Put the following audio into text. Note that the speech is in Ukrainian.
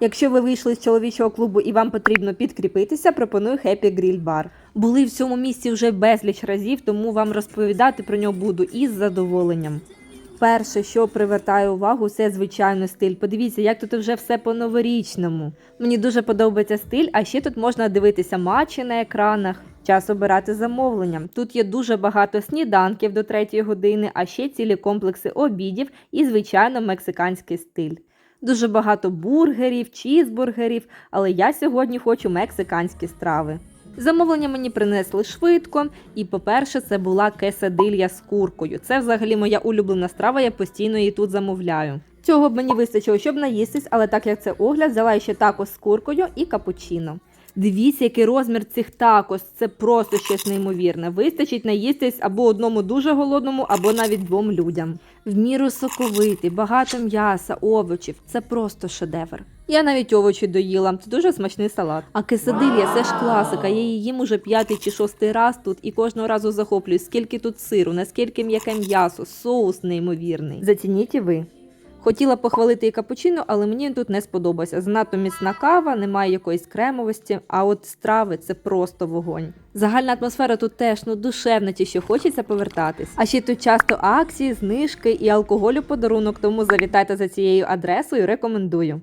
Якщо ви вийшли з чоловічого клубу і вам потрібно підкріпитися, пропоную Happy Grill Bar. Були в цьому місці вже безліч разів, тому вам розповідати про нього буду із задоволенням. Перше, що привертає увагу, це звичайно стиль. Подивіться, як тут вже все по-новорічному. Мені дуже подобається стиль, а ще тут можна дивитися матчі на екранах. Час обирати замовлення. Тут є дуже багато сніданків до 3 години, а ще цілі комплекси обідів і, звичайно, мексиканський стиль. Дуже багато бургерів, чізбургерів, але я сьогодні хочу мексиканські страви. Замовлення мені принесли швидко, і, по-перше, це була кесадилья з куркою. Це взагалі моя улюблена страва, я постійно її тут замовляю. Цього б мені вистачило, щоб наїстись, але так як це огляд, взяла ще також з куркою і капучино. Дивіться, який розмір цих такос. Це просто щось неймовірне. Вистачить наїстись або одному дуже голодному, або навіть двом людям. В міру соковитий, багато м'яса, овочів. Це просто шедевр. Я навіть овочі доїла. Це дуже смачний салат. А кесадилья це ж класика. Я її їм уже п'ятий чи шостий раз тут і кожного разу захоплююсь, скільки тут сиру, наскільки м'яке м'ясо, соус неймовірний. Зацініть і ви. Хотіла похвалити і капучино, але мені тут не сподобався. Занадто міцна кава, немає якоїсь кремовості, а от страви це просто вогонь. Загальна атмосфера тут теж ну душевна, ті, що хочеться повертатись. А ще тут часто акції, знижки і алкоголю подарунок, тому завітайте за цією адресою, рекомендую.